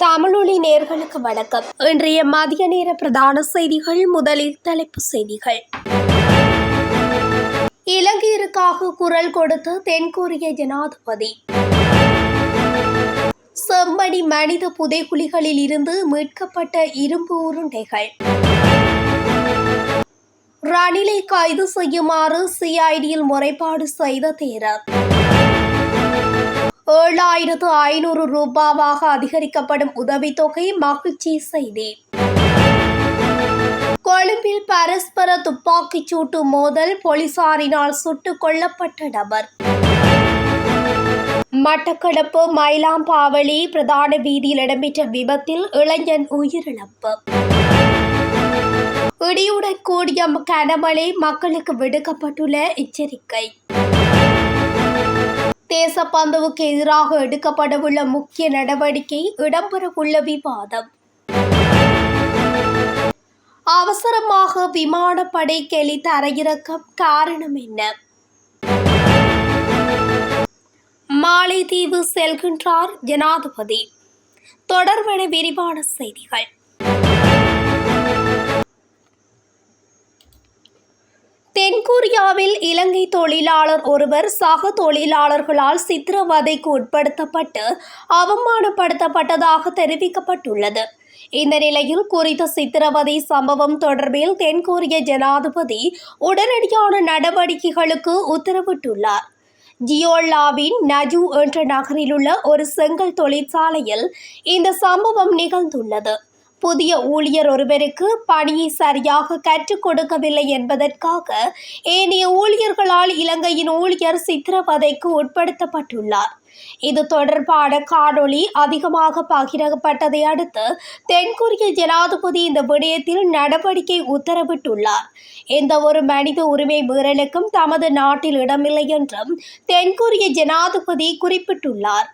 நேர்களுக்கு வணக்கம். இன்றைய மதிய நேர பிரதான செய்திகள் முதலில் தலைப்பு செய்திகள். இலங்கையருக்காக குரல் கொடுத்த தென்கொரிய ஜனாதிபதி. செம்மணி மனித புதைகுழிகளில் இருந்து மீட்கப்பட்ட இரும்பு உருண்டைகள். ரணிலை கைது செய்யுமாறு சிஐடியில் முறைப்பாடு செய்த தேரர். ஏழாயிரத்து ஐநூறு ரூபாவாக அதிகரிக்கப்படும் உதவித்தொகை மகிழ்ச்சி செய்தி. கொழும்பில் பரஸ்பர துப்பாக்கிச் சூட்டு மோதல் போலீசாரினால் சுட்டுக் கொல்லப்பட்ட நபர். மட்டக்களப்பு மயிலாம்பாவளி பிரதான வீதியில் இடம்பெற்ற விபத்தில் இளைஞன் உயிரிழப்பு. இடியுடன் கூடிய கனமழை மக்களுக்கு விடுக்கப்பட்டுள்ள எச்சரிக்கை. தேசப்பந்துவுக்கு எதிராக எடுக்கப்படவுள்ள முக்கிய நடவடிக்கை இடம்பெறவுள்ள விவாதம். அவசரமாக விமானப்படை கெளி தரையிறக்கம் காரணம் என்ன? மாலைதீவு செல்கின்றார் ஜனாதிபதி. தொடர்பென விரிவான செய்திகள். தென்கொரியாவில் இலங்கை தொழிலாளர் ஒருவர் சக தொழிலாளர்களால் சித்திரவதைக்கு உட்படுத்தப்பட்டு அவமானப்படுத்தப்பட்டதாக தெரிவிக்கப்பட்டுள்ளது. இந்த நிலையில் குறித்த சித்திரவதை சம்பவம் தொடர்பில் தென்கொரிய ஜனாதிபதி உடனடியான நடவடிக்கைகளுக்கு உத்தரவிட்டுள்ளார். ஜியோல்லாவின் நஜு என்ற நகரிலுள்ள ஒரு செங்கல் தொழிற்சாலையில் இந்த சம்பவம் நிகழ்ந்துள்ளது. புதிய ஊழியர் ஒருவருக்கு பணியை சரியாக கற்றுக் கொடுக்கவில்லை என்பதற்காக ஏனைய ஊழியர்களால் இலங்கையின் ஊழியர் சித்திரவதைக்கு உட்படுத்தப்பட்டுள்ளார். இது தொடர்பான காணொளி அதிகமாக பகிரப்பட்டதை அடுத்து தென்கொரிய ஜனாதிபதி இந்த விடயத்தில் நடவடிக்கை உத்தரவிட்டுள்ளார். எந்த ஒரு மனித உரிமை மீறலுக்கும் தமது நாட்டில் இடமில்லை என்றும் தென்கொரிய ஜனாதிபதி குறிப்பிட்டுள்ளார்.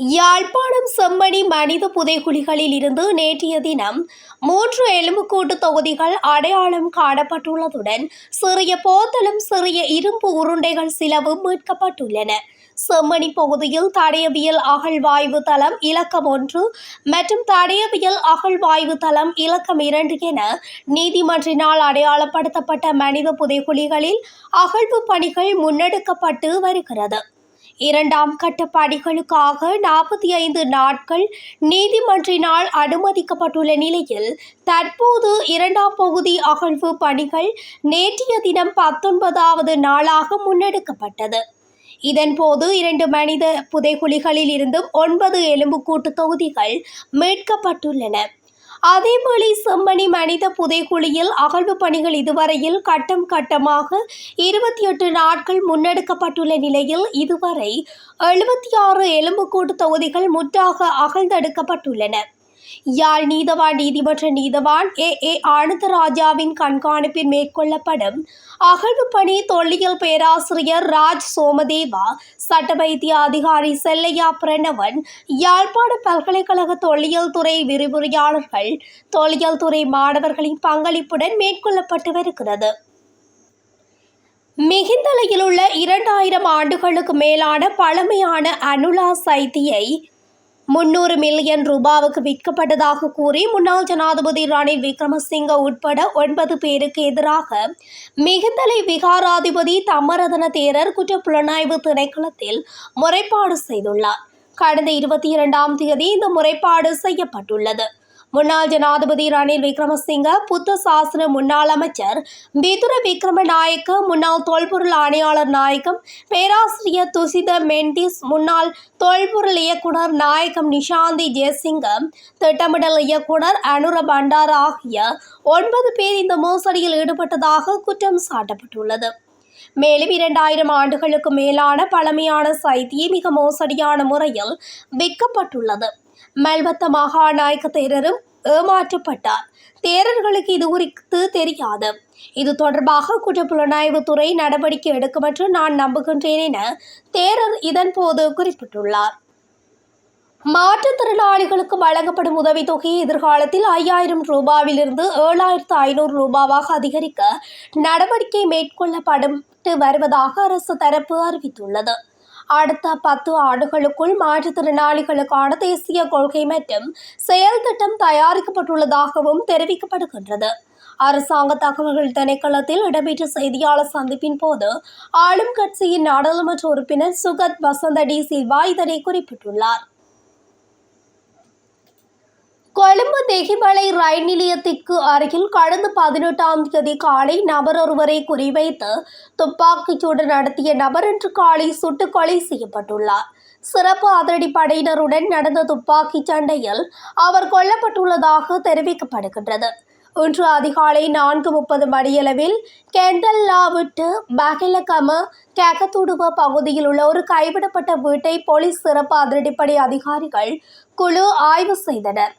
யாழ்ப்பாணம் செம்மணி மனித புதைகுழிகளில் இருந்து நேற்றைய தினம் மூன்று எலும்புக்கூட்டு தொகுதிகள் அடையாளம் காணப்பட்டுள்ளதுடன் சிறிய போத்தலும் சிறிய இரும்பு உருண்டைகள் சிலவும் மீட்கப்பட்டுள்ளன. செம்மணி பகுதியில் தடயவியல் அகழ்வாய்வு தளம் இலக்கம் ஒன்று மற்றும் தடயவியல் அகழ்வாய்வு தளம் இலக்கம் இரண்டு என நீதிமன்றினால் அடையாளப்படுத்தப்பட்ட மனித புதைகுழிகளில் அகழ்வு பணிகள் முன்னெடுக்கப்பட்டு வருகிறது. இரண்டாம் கட்ட பணிகளுக்காக நாற்பத்தி ஐந்து நாட்கள் நீதிமன்றினால் அனுமதிக்கப்பட்டுள்ள நிலையில் தற்போது இரண்டாம் பகுதி அகழ்வு பணிகள் நேற்றைய தினம் பத்தொன்பதாவது நாளாக முன்னெடுக்கப்பட்டது. இதன்போது இரண்டு மனித புதைகுழிகளில் இருந்தும் ஒன்பது எலும்புக்கூட்டு தொகுதிகள் மீட்கப்பட்டுள்ளன. அதேவேளை செம்மணி மனித புதைக்குழியில் அகழ்வு பணிகள் இதுவரையில் கட்டம் கட்டமாக இருபத்தி எட்டு நாட்கள் முன்னெடுக்கப்பட்டுள்ள நிலையில் இதுவரை எழுபத்தி ஆறு எலும்புக்கூட்டு தொகுதிகள் முற்றாக அகழ்ந்தெடுக்கப்பட்டுள்ளன. யாழ் நீதவான் நீதிமன்ற நீதவான் ஏ. ஏ. ஆனந்தராஜாவின் கண்காணிப்பில் மேற்கொள்ளப்படும் அகழ்வு பணி தொல்லியல் பேராசிரியர் ராஜ் சோமதேவா சட்ட வைத்திய அதிகாரி செல்லையா பிரணவன் யாழ்ப்பாண பல்கலைக்கழக தொல்லியல் துறை விரிவுரையாளர்கள் தொல்லியல் துறை மாணவர்களின் பங்களிப்புடன் மேற்கொள்ளப்பட்டு வருகிறது மிகிந்தலையில் உள்ள இரண்டாயிரம் ஆண்டுகளுக்கு மேலான பழமையான அனுலா சைத்தியை முன்னூறு மில்லியன் ரூபாவுக்கு விற்கப்பட்டதாக கூறி முன்னாள் ஜனாதிபதி ரணில் விக்ரமசிங்க உட்பட ஒன்பது பேருக்கு எதிராக மிகுந்தலை விகாராதிபதி தமரதன தேரர் குற்றப்புலனாய்வு திணைக்களத்தில் முறைப்பாடு செய்துள்ளார். கடந்த இருபத்தி இரண்டாம் தேதி இந்த முறைப்பாடு செய்யப்பட்டுள்ளது. முன்னாள் ஜனாதிபதி ரணில் விக்ரமசிங்க புத்த சாசன முன்னாள் அமைச்சர் பிதுர விக்ரமநாயக்க முன்னாள் தொல்பொருள் ஆணையாளர் நாயகம் பேராசிரியர் துசித மெண்டிஸ் முன்னாள் தொல்பொருள் இயக்குனர் நாயகம் நிஷாந்தி ஜெயசிங்கம் திட்டமிடல் இயக்குனர் அனுர பண்டார் ஆகிய ஒன்பது பேர் இந்த மோசடியில் ஈடுபட்டதாக குற்றம் சாட்டப்பட்டுள்ளது. மேலும் இரண்டாயிரம் ஆண்டுகளுக்கு மேலான பழமையான சைத்தியை மிக மோசடியான முறையில் விற்கப்பட்டுள்ளது. மல்வத்த மகாநாயக்க தேரரும் ஏமாற்றப்பட்டார். தேரர்களுக்கு இது குறித்து தெரியாது. இது தொடர்பாக குற்றப்புலனாய்வுத்துறை நடவடிக்கை எடுக்கும் என்று நான் நம்புகின்றேன் என தேரர் இதன்போது குறிப்பிட்டுள்ளார். மாற்றுத்திறனாளிகளுக்கு வழங்கப்படும் உதவித்தொகையை எதிர்காலத்தில் ஐயாயிரம் ரூபாவிலிருந்து ஏழாயிரத்து ஐநூறு ரூபாவாக அதிகரிக்க நடவடிக்கை மேற்கொள்ளப்படும் வருவதாக அரசு தரப்பு அறிவித்துள்ளது. அடுத்த பத்து ஆண்டுகளுக்குள் மாற்றுத்திறனாளிகளுக்கான தேசிய கொள்கை மற்றும் செயல் திட்டம் தயாரிக்கப்பட்டுள்ளதாகவும் தெரிவிக்கப்படுகின்றது. அரசாங்க தகவல்கள் திணைக்களத்தில் இடம்பெற்ற செய்தியாளர் சந்திப்பின் போது ஆளும் கட்சியின் நாடாளுமன்ற உறுப்பினர் சுகத் வசந்த டி. சில்வா இதனை குறிப்பிட்டுள்ளார். கொழும்பு நெகிமலை ரயில் நிலையத்திற்கு அருகில் கடந்த பதினெட்டாம் தேதி காலை நபர் ஒருவரை குறிவைத்து துப்பாக்கிச்சூடு நடத்திய நபர் இன்று காலை சுட்டுக் கொலை செய்யப்பட்டுள்ளார். சிறப்பு அதிரடிப்படையினருடன் நடந்த துப்பாக்கிச் சண்டையில் அவர் கொல்லப்பட்டுள்ளதாக தெரிவிக்கப்படுகின்றது. இன்று அதிகாலை நான்கு முப்பது மணியளவில் கெண்டல்லா விட்டு பகலகம கேகத்துடுவ பகுதியில் உள்ள ஒரு கைவிடப்பட்ட வீட்டை போலீஸ் சிறப்பு அதிரடிப்படை அதிகாரிகள் குழு ஆய்வு செய்தனர்.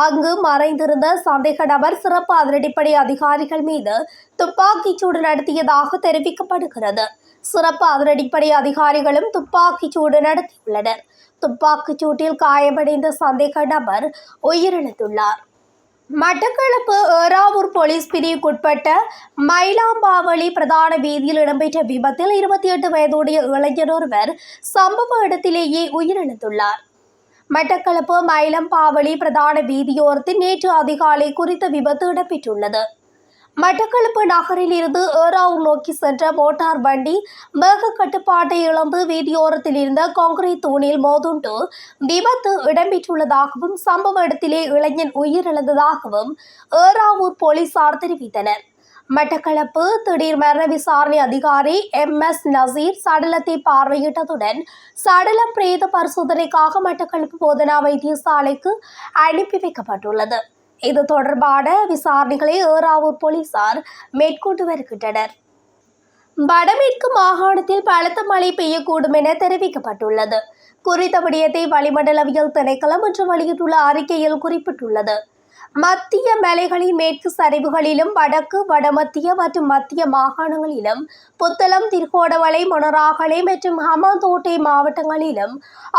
அங்கு மறைந்திருந்த சந்தேக நபர் சிறப்பு அதிரடிப்படை அதிகாரிகள் மீது துப்பாக்கிச்சூடு நடத்தியதாக தெரிவிக்கப்படுகிறது. சிறப்பு அதிரடிப்படை அதிகாரிகளும் துப்பாக்கிச்சூடு நடத்தியுள்ளனர். துப்பாக்கிச்சூட்டில் காயமடைந்த சந்தேக நபர் உயிரிழந்துள்ளார். மட்டக்களப்பு ஏறாவூர் போலீஸ் பிரிவுக்குட்பட்ட மயிலாம்பாவளி பிரதான வீதியில் இடம்பெற்ற விபத்தில் இருபத்தி எட்டு வயதுடைய இளைஞர் ஒருவர் சம்பவ இடத்திலேயே உயிரிழந்துள்ளார். மட்டக்களப்பு மயிலம்பாவளி பிரதான வீதியோரத்தில் நேற்று அதிகாலை குறித்த விபத்து இடம்பெற்றுள்ளது. மட்டக்களப்பு நகரில் இருந்து ஏராவூர் நோக்கி சென்ற மோட்டார் வண்டி வேக கட்டுப்பாட்டை இழந்து வீதியோரத்தில் இருந்த காங்கிரீட் தூணில் மோதுண்டு விபத்து இடம்பெற்றுள்ளதாகவும் சம்பவ இடத்திலே இளைஞன் உயிரிழந்ததாகவும் ஏராவூர் போலீசார் தெரிவித்தனர். மட்டக்களப்பு திடீர் மரண விசாரணை அதிகாரி எம் எஸ் நசீர் சடலத்தை பார்வையிட்டதுடன் சடலம் பிரேத பரிசோதனைக்காக மட்டக்களப்பு போதனா வைத்தியசாலைக்கு அனுப்பி வைக்கப்பட்டுள்ளது. இது தொடர்பான விசாரணைகளை ஏறாவூர் போலீசார் மேற்கொண்டு வருகின்றனர். வடமேற்கு மாகாணத்தில் பலத்த மழை பெய்யக்கூடும் என தெரிவிக்கப்பட்டுள்ளது. குறித்த விடயத்தை வளிமண்டலவியல் திணைக்களம் இன்று வெளியிட்டுள்ள அறிக்கையில் குறிப்பிட்டுள்ளது. மத்திய மலைகளின் மேற்கு சரிவுகளிலும் வடக்கு வடமத்திய மற்றும் மத்திய மாகாணங்களிலும் புத்தளம் திருகோணமலை மொனராகலை மற்றும் ஹமாந்தோட்டை மாவட்டங்களிலும்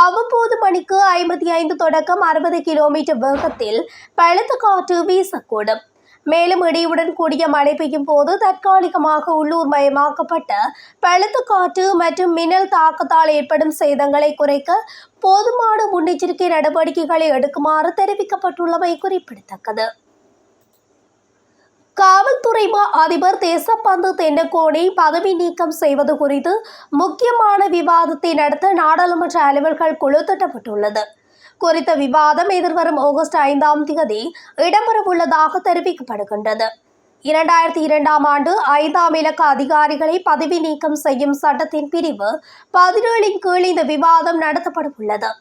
அவ்வப்போது மணிக்கு ஐம்பத்தி ஐந்து தொடக்கம் அறுபது கிலோமீட்டர் வேகத்தில் பலத்த காற்று வீசக்கூடும். மேலும் இடியுடன் கூடிய மழை பெய்யும் போது தற்காலிகமாக உள்ளூர் மயமாக்கப்பட்ட பழுத்த காற்று மற்றும் மின்னல் தாக்கத்தால் ஏற்படும் சேதங்களை குறைக்க போதுமான முன்னெச்சரிக்கை நடவடிக்கைகளை எடுக்குமாறு தெரிவிக்கப்பட்டுள்ளமை குறிப்பிடத்தக்கது. காவல்துறை அதிபர் தேசப்பந்து தென்னக்கோனை பதவி நீக்கம் செய்வது குறித்து முக்கியமான விவாதத்தை நடத்த நாடாளுமன்ற அலுவல்கள் குழு திட்டப்பட்டுள்ளது குறித்த விவாதம் எதிர்வரும் ஆகஸ்ட் ஐந்தாம் தேதி இடம்பெறவுள்ளதாக தெரிவிக்கப்படுகின்றது. இரண்டாயிரத்தி இரண்டாம் ஆண்டு ஐந்தாம் இலக்க அதிகாரிகளை பதவி நீக்கம் செய்யும் சட்டத்தின் பிரிவு பதினேழின் கீழ் இந்த விவாதம் நடத்தப்பட உள்ளது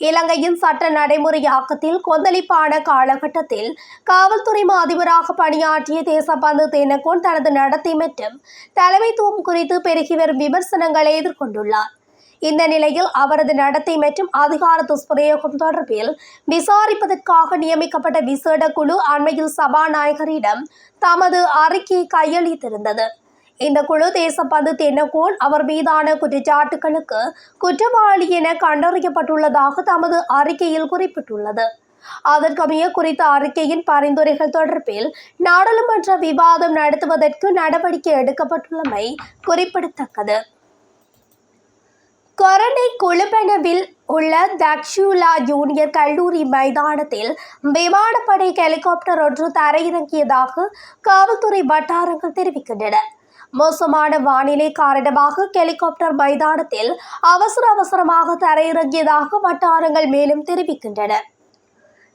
இலங்கையின் சட்ட நடைமுறையாக்கத்தில் கொந்தளிப்பான காலகட்டத்தில் காவல்துறை அதிபராக பணியாற்றிய தேசபந்து தேனகோன் தனது நடத்தை மற்றும் தலைமைத்துவம் குறித்து பெருகி வரும் விமர்சனங்களை எதிர்கொண்டுள்ளார். இந்த நிலையில் அவரது நடத்தை மற்றும் அதிகார துஷ்பிரயோகம் தொடர்பில் விசாரிப்பதற்காக நியமிக்கப்பட்ட விசேட குழு அண்மையில் சபாநாயகரிடம் தமது அறிக்கையை கையளித்திருந்தது. இந்த குழு தேசப்பந்து தென்னகோன் அவர் மீதான குற்றச்சாட்டுகளுக்கு குற்றவாளி என கண்டறியப்பட்டுள்ளதாக தமது அறிக்கையில் குறிப்பிட்டுள்ளது. அதற்கமைய குறித்த அறிக்கையின் பரிந்துரைகள் தொடர்பில் நாடாளுமன்ற விவாதம் நடத்துவதற்கு நடவடிக்கை எடுக்கப்பட்டுள்ளமை குறிப்பிடத்தக்கது. கொரணை கொழுப்பெனவில் உள்ள தக்ஷுலா ஜூனியர் கல்லூரி மைதானத்தில் விமானப்படை ஹெலிகாப்டர் ஒன்று தரையிறங்கியதாக காவல்துறை வட்டாரங்கள் தெரிவிக்கின்றன. மோசமான வானிலை காரணமாக ஹெலிகாப்டர் மைதானத்தில் அவசர அவசரமாக தரையிறங்கியதாக வட்டாரங்கள் மேலும் தெரிவிக்கின்றன.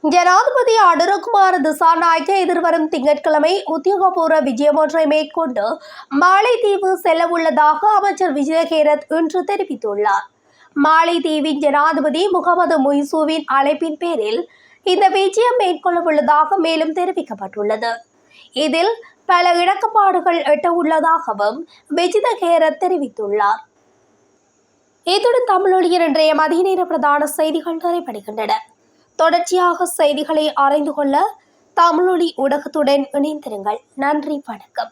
ஜனாதிபதி அனுரகுமார் திசாநாயக்க எதிர்வரும் திங்கட்கிழமை உத்தியோகபூர்வ விஜயம் ஒன்றை மேற்கொண்டு மாலைத்தீவு செல்ல உள்ளதாக அமைச்சர் விஜயகேரத் இன்று தெரிவித்துள்ளார். மாலைத்தீவின் ஜனாதிபதி முகமது முய்சூவின் அழைப்பின் பேரில் இந்த விஜயம் மேற்கொள்ள உள்ளதாக மேலும் தெரிவிக்கப்பட்டுள்ளது. இதில் பல இடக்கப்பாடுகள் எட்ட உள்ளதாகவும் விஜிதகேரத் தெரிவித்துள்ளார். இத்துடன் தமிழொழியர் இன்றைய மதிய நேர பிரதான செய்திகள் நிறைவடைகின்றன. தொடர்ச்சியாக செய்திகளை அறிந்து கொள்ள தமிழொலி ஊடகத்துடன் இணைந்திருங்கள். நன்றி வணக்கம்.